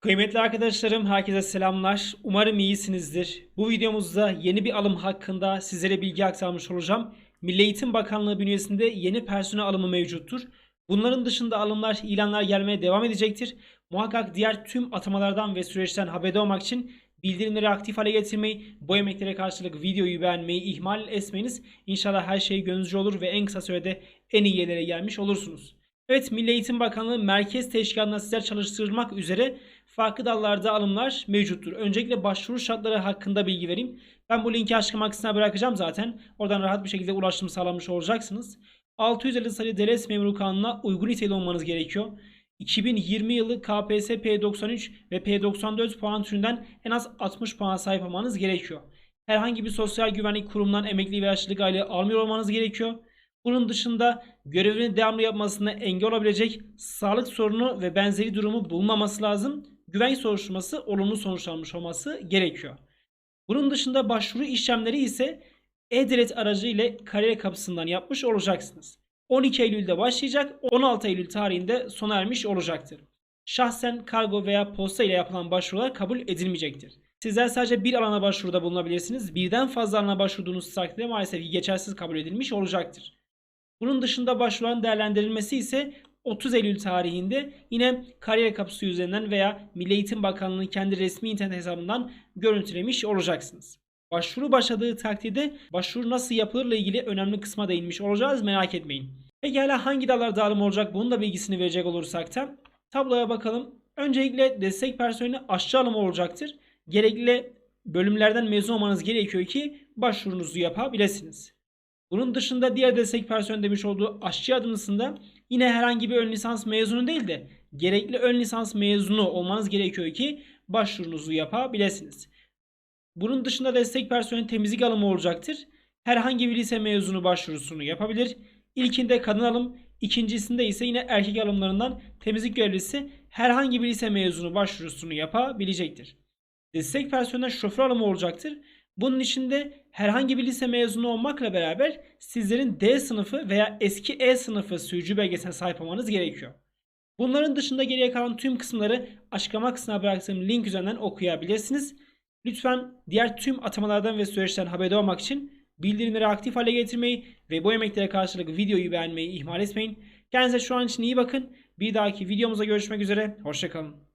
Kıymetli arkadaşlarım, herkese selamlar. Umarım iyisinizdir. Bu videomuzda yeni bir alım hakkında sizlere bilgi aktarmış olacağım. Milli Eğitim Bakanlığı bünyesinde yeni personel alımı mevcuttur. Bunların dışında alımlar, ilanlar gelmeye devam edecektir. Muhakkak diğer tüm atamalardan ve süreçten haberdar olmak için bildirimleri aktif hale getirmeyi, bu emeklere karşılık videoyu beğenmeyi ihmal etmeyiniz. İnşallah her şey gönlünüzce olur ve en kısa sürede en iyi yerlere gelmiş olursunuz. Evet Milli Eğitim Bakanlığı merkez teşkilatına sizler çalıştırılmak üzere farklı dallarda alımlar mevcuttur. Öncelikle başvuru şartları hakkında bilgi vereyim. Ben bu linki açıklama kısmına bırakacağım zaten. Oradan rahat bir şekilde ulaşım sağlamış olacaksınız. 650 sayılı Devlet Memuru Kanunu'na uygun niteliği olmanız gerekiyor. 2020 yılı KPSS P93 ve P94 puan türünden en az 60 puan sahip olmanız gerekiyor. Herhangi bir sosyal güvenlik kurumundan emekli ve yaşlılık aylığı almıyor olmanız gerekiyor. Bunun dışında görevini devamlı yapmasına engel olabilecek sağlık sorunu ve benzeri durumu bulunmaması lazım. Güvenlik soruşturması olumlu sonuçlanmış olması gerekiyor. Bunun dışında başvuru işlemleri ise e-devlet aracı ile kariyer kapısından yapmış olacaksınız. 12 Eylül'de başlayacak, 16 Eylül tarihinde sona ermiş olacaktır. Şahsen kargo veya posta ile yapılan başvurular kabul edilmeyecektir. Sizler sadece bir alana başvuruda bulunabilirsiniz. Birden fazla alana başvurduğunuz takdirde maalesef geçersiz kabul edilmiş olacaktır. Bunun dışında başvuruların değerlendirilmesi ise 30 Eylül tarihinde yine kariyer kapısı üzerinden veya Milli Eğitim Bakanlığı'nın kendi resmi internet hesabından görüntülemiş olacaksınız. Başvuru başladığı takdirde başvuru nasıl yapılırla ilgili önemli kısma değinmiş olacağız merak etmeyin. Pekala hangi dallar dağılım olacak bunun da bilgisini verecek olursak da tabloya bakalım. Öncelikle destek personeli aşçı alımı olacaktır. Gerekli bölümlerden mezun olmanız gerekiyor ki başvurunuzu yapabilirsiniz. Bunun dışında diğer destek personeli demiş olduğu aşçı adımısında yine herhangi bir ön lisans mezunu değil de gerekli ön lisans mezunu olmanız gerekiyor ki başvurunuzu yapabilirsiniz. Bunun dışında destek personeli temizlik alımı olacaktır. Herhangi bir lise mezunu başvurusunu yapabilir. İlkinde kadın alım, ikincisinde ise yine erkek alımlarından temizlik görevlisi herhangi bir lise mezunu başvurusunu yapabilecektir. Destek personel şoför alımı olacaktır. Bunun içinde herhangi bir lise mezunu olmakla beraber sizlerin D sınıfı veya eski E sınıfı sürücü belgesine sahip olmanız gerekiyor. Bunların dışında geriye kalan tüm kısımları açıklama kısmına bıraktığım link üzerinden okuyabilirsiniz. Lütfen diğer tüm atamalardan ve süreçten haberdar olmak için bildirimleri aktif hale getirmeyi ve bu emeklere karşılık videoyu beğenmeyi ihmal etmeyin. Kendinize şu an için iyi bakın. Bir dahaki videomuzda görüşmek üzere. Hoşçakalın.